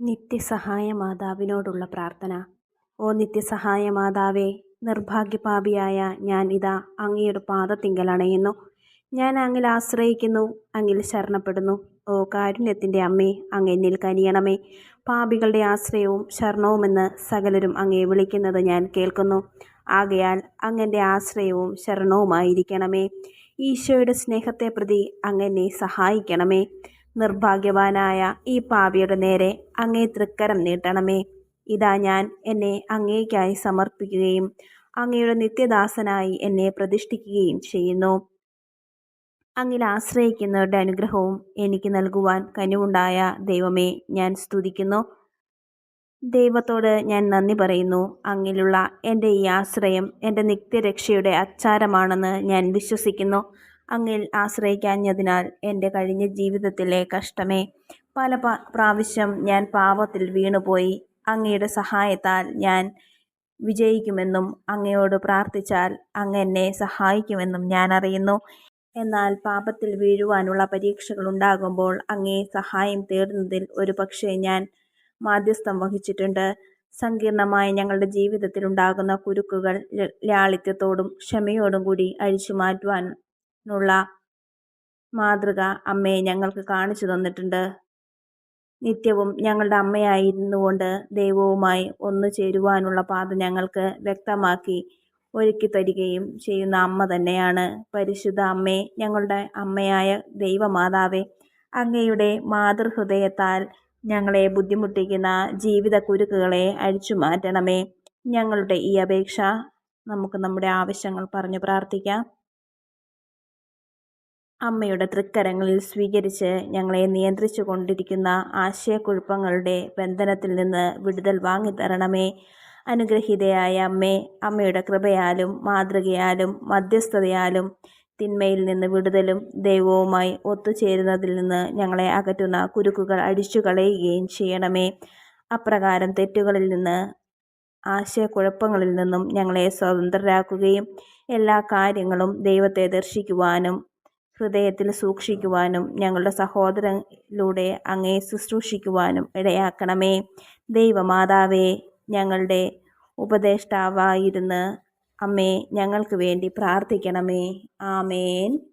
നിത്യസഹായ മാതാവിനോടുള്ള പ്രാർത്ഥന. ഓ നിത്യസഹായ മാതാവേ നിർഭാഗ്യപാപിയായ ഞാൻ ഇതാ അങ്ങയുടെ പാദത്തിങ്കൽ അണയുന്നു. ഞാൻ അങ്ങിൽ ആശ്രയിക്കുന്നു അങ്ങിൽ ശരണപ്പെടുന്നു. ഓ കാരുണ്യത്തിന്റെ അമ്മേ അങ്ങെന്നിൽ കനിയണമേ. പാപികളുടെ ആശ്രയവും ശരണവുമെന്ന് സകലരും അങ്ങയെ വിളിക്കുന്നത് ഞാൻ കേൾക്കുന്നു. ആകയാൽ അങ്ങന്റെ ആശ്രയവും ശരണവുമായിരിക്കണമേ. ഈശോയുടെ സ്നേഹത്തെ പ്രതി അങ്ങെന്നെ സഹായിക്കണമേ. നിർഭാഗ്യവാനായ ഈ പാപിയുടെ നേരെ അങ്ങേ തൃക്കരം നീട്ടണമേ. ഇതാ ഞാൻ എന്നെ അങ്ങേക്കായി സമർപ്പിക്കുകയും അങ്ങയുടെ നിത്യദാസനായി എന്നെ പ്രതിഷ്ഠിക്കുകയും ചെയ്യുന്നു. അങ്ങിൽ ആശ്രയിക്കുന്നവരുടെ അനുഗ്രഹവും എനിക്ക് നൽകുവാൻ കനിവുണ്ടായ ദൈവമേ ഞാൻ സ്തുതിക്കുന്നു. ദൈവത്തോട് ഞാൻ നന്ദി പറയുന്നു. അങ്ങിലുള്ള എന്റെ ഈ ആശ്രയം എന്റെ നിത്യരക്ഷയുടെ അച്ചാരമാണെന്ന് ഞാൻ വിശ്വസിക്കുന്നു. അങ്ങിൽ ആശ്രയിക്കാഞ്ഞതിനാൽ എന്റെ കഴിഞ്ഞ ജീവിതത്തിലെ കഷ്ടമേ. പല പ്രാവശ്യം ഞാൻ പാപത്തിൽ വീണുപോയി. അങ്ങയുടെ സഹായത്താൽ ഞാൻ വിജയിക്കുമെന്നും അങ്ങയോട് പ്രാർത്ഥിച്ചാൽ അങ്ങ് എന്നെ സഹായിക്കുമെന്നും ഞാൻ അറിയുന്നു. എന്നാൽ പാപത്തിൽ വീഴുവാനുള്ള പരീക്ഷകൾ ഉണ്ടാകുമ്പോൾ അങ്ങേ സഹായം തേടുന്നതിൽ ഒരു പക്ഷേ ഞാൻ മാധ്യസ്ഥം വഹിച്ചിട്ടുണ്ട്. സങ്കീർണമായ ഞങ്ങളുടെ ജീവിതത്തിൽ ഉണ്ടാകുന്ന കുരുക്കുകൾ ലാളിത്യത്തോടും ക്ഷമയോടും കൂടി അഴിച്ചു മാറ്റുവാൻ നുള്ള മാതൃക അമ്മയെ ഞങ്ങൾക്ക് കാണിച്ചു തന്നിട്ടുണ്ട്. നിത്യവും ഞങ്ങളുടെ അമ്മയായിരുന്നുകൊണ്ട് ദൈവവുമായി ഒന്നു ചേരുവാനുള്ള പാത ഞങ്ങൾക്ക് വ്യക്തമാക്കി ഒരുക്കി തരികയും ചെയ്യുന്ന അമ്മ തന്നെയാണ്. പരിശുദ്ധ അമ്മേ ഞങ്ങളുടെ അമ്മയായ ദൈവമാതാവേ അങ്ങയുടെ മാതൃഹൃദയത്താൽ ഞങ്ങളെ ബുദ്ധിമുട്ടിക്കുന്ന ജീവിത കുരുക്കുകളെ അഴിച്ചു മാറ്റണമേ. ഞങ്ങളുടെ ഈ അപേക്ഷ നമുക്ക് നമ്മുടെ ആവശ്യങ്ങൾ പറഞ്ഞു പ്രാർത്ഥിക്കാം. അമ്മയുടെ തൃക്കരങ്ങളിൽ സ്വീകരിച്ച് ഞങ്ങളെ നിയന്ത്രിച്ചു കൊണ്ടിരിക്കുന്ന ആശയക്കുഴപ്പങ്ങളുടെ ബന്ധനത്തിൽ നിന്ന് വിടുതൽ വാങ്ങിത്തരണമേ അനുഗ്രഹീതയായ അമ്മേ അമ്മയുടെ കൃപയാലും മാതൃകയാലും മധ്യസ്ഥതയാലും തിന്മയിൽ നിന്ന് വിടുതലും ദൈവവുമായി ഒത്തുചേരുന്നതിൽ നിന്ന് ഞങ്ങളെ അകറ്റുന്ന കുരുക്കുകൾ അടിച്ചു കളയുകയും ചെയ്യണമേ. അപ്രകാരം തെറ്റുകളിൽ നിന്ന് ആശയക്കുഴപ്പങ്ങളിൽ നിന്നും ഞങ്ങളെ സ്വതന്ത്രരാക്കുകയും എല്ലാ കാര്യങ്ങളും ദൈവത്തെ ദർശിക്കുവാനും ഹൃദയത്തിൽ സൂക്ഷിക്കുവാനും ഞങ്ങളുടെ സഹോദരനിലൂടെ അങ്ങേ ശുശ്രൂഷിക്കുവാനും ഇടയാക്കണമേ. ദൈവമാതാവേ ഞങ്ങളുടെ ഉപദേഷ്ടാവായിരുന്ന് അമ്മേ ഞങ്ങൾക്ക് വേണ്ടി പ്രാർത്ഥിക്കണമേ. ആമേൻ.